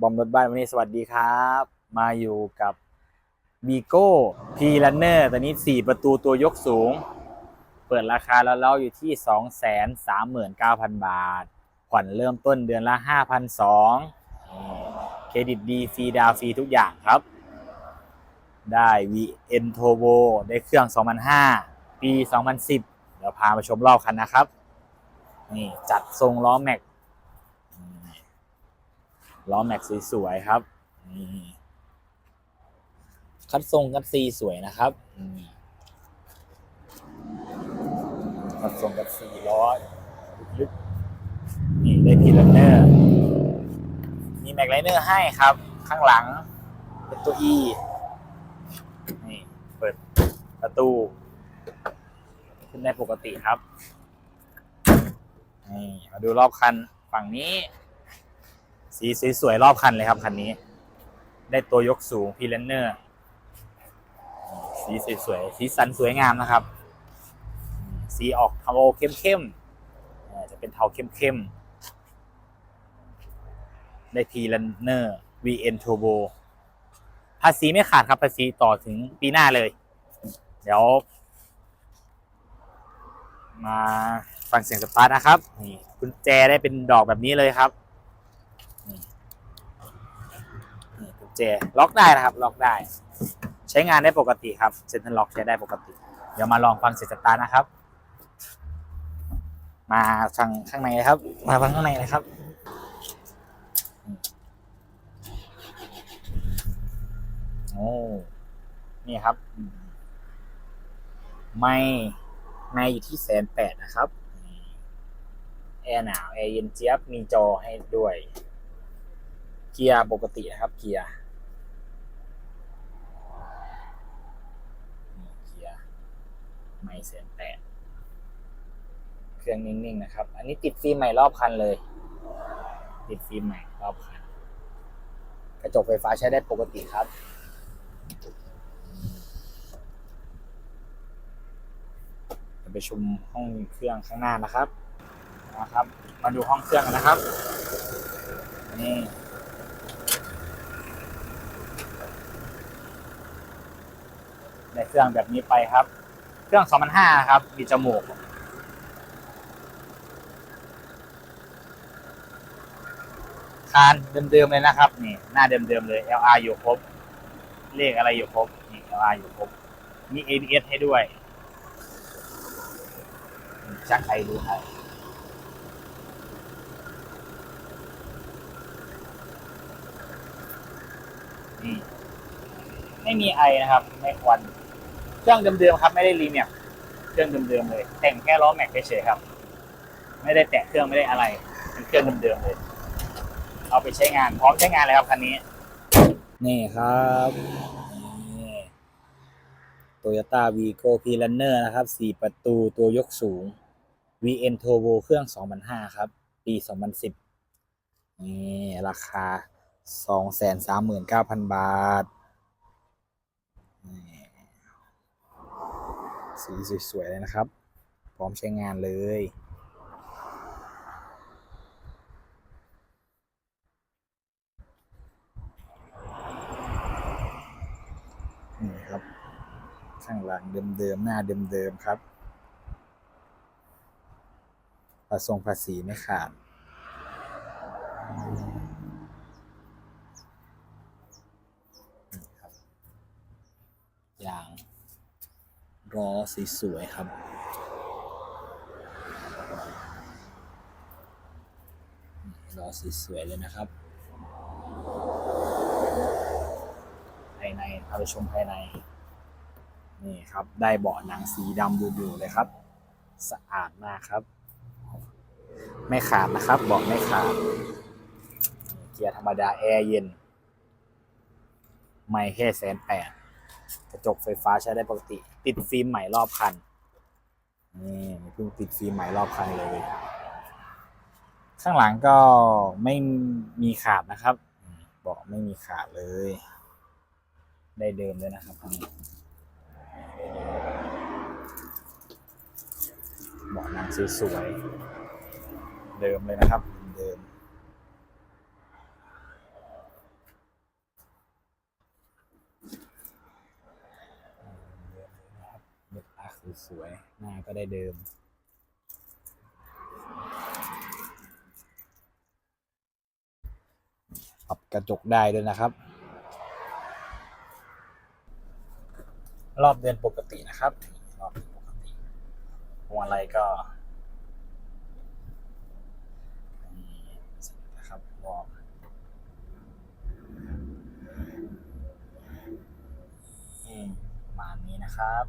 บอมรถบ้านวันนี้สวัสดีครับ มาอยู่กับบีโก้พีลันเนอร์ตอนนี้ 4 ประตูตัวยกสูง เปิดราคาแล้วเราอยู่ที่ 239,000 บาท ผ่อนเริ่มต้นเดือนละ5,200เครดิตดีฟรีดาวฟรีทุกอย่างครับ ได้ VN Turbo ได้เครื่อง 2005 ปี 2010 เดี๋ยวพามาชมรอบคันนะครับ นี่จัดทรงล้อแม็ก ล้อแม็กสวยๆครับคัดทรงคัดซีสวยนะครับคัดทรงคัดซีล้อลึกนี่ได้พีลันเนอร์มีแม็กไลเนอร์ให้ครับ ข้างหลัง เป็นตัว E นี่เปิดประตู ขึ้นได้ปกติครับนี่มาดูรอบคันฝั่งนี้ สีสวยๆรอบคันเลยครับคันนี้ ได้ตัวยกสูงพีเลนเนอร์สีสวยๆสีสันสวยงามนะครับ สีออกเทาเข้มๆจะเป็นเทาเข้มๆได้พีเลนเนอร์ VN Turbo ภาษีไม่ขาดครับภาษีต่อถึงปีหน้าเลย เดี๋ยว มาฟังเสียงสตาร์ทนะครับนี่กุญแจได้เป็นดอกแบบนี้เลยครับ นี่นี่กุญแจ ล็อกได้นะครับ ล็อกได้ ใช้งานได้ปกติครับเซ็นทรัลล็อกใช้ได้ปกติ เดี๋ยวมาลองฟังเสียงสตาร์นะครับ มาฟังข้างในเลยครับ มาฟังข้างในเลยครับโอ้นี่ครับ ไม่ไม่อยู่ที่แสนแปดนะครับแอร์หนาวแอร์เย็นเจี๊ยบมีจอให้ด้วย เกียร์ปกตินะครับ เกียร์นี่เกียร์ ไม่แสนแปดเครื่องนิ่งๆนะครับ อันนี้ติดฟิล์มใหม่รอบคันเลย ติดฟิล์มใหม่รอบคัน กระจกไฟฟ้าใช้ได้ปกติครับไปชมห้องเครื่องข้างหน้านะครับนะครับ มาดูห้องเครื่องกันนะครับ นี่ได้เครื่องแบบนี้ไปครับ เครื่อง 2005 ครับ มีจมูก คานเดิมๆเลยนะครับ นี่ หน้าเดิมๆเลย LR อยู่ครบ เลขอะไรอยู่ครบ นี่ LR อยู่ครบ มี ABS ให้ด้วยชักไอดูให้นี่ไม่มีไอนะครับ ไม่ควัน เครื่องเดิมๆครับไม่ได้รีแมปเครื่องเดิมๆเลย แต่งแค่ล้อแม็กเฉยๆครับ ไม่ได้แตะเครื่องไม่ได้อะไรเป็นเครื่องเดิมๆเลย เอาไปใช้งานพร้อมใช้งานเลยครับคันนี้ นี่ครับโตโยต้าวีโก้พีลันเนอร์นะครับ4ประตูตัวยกสูง VN Turbo เครื่อง 2005 ครับ ปี 2010 นี่ ราคา 239,000 บาทนี่ สีสวยๆเลยนะครับ พร้อมใช้งานเลย นี่ครับ ข้างหลังเดิมๆ หน้าเดิมๆ ครับภาษงภาษีไม่ขาดนี่าง ล้อสีสวยครับ ล้อสีสวยเลยนะครับ ภายในพาไปชมภายใน นี่ครับ ได้เบาะหนังสีดำดูๆเลยครับ สะอาดมากครับ ไม่ขาดนะครับ เบาะไม่ขาด เกียร์ธรรมดาแอร์เย็น ไม่แค่แสนแปด กระจกไฟฟ้าใช้ได้ปกติ ติดฟิล์มใหม่รอบคัน นี่เพิ่งติดฟิล์มใหม่รอบคันเลย ข้างหลังก็ไม่มีขาดนะครับเบาะไม่มีขาดเลย ได้เดิมเลยนะครับนนี้เบาะนังสวยๆเดิมเลยนะครับ เดิม สวยๆหน้าก็ได้เดิม ปรับกระจกได้ด้วยนะครับ รอบเดินปกตินะครับรอบเดินปกติพวงมาลัยก็นี่นะครับรอบนี่ประมาณนี้นะครับ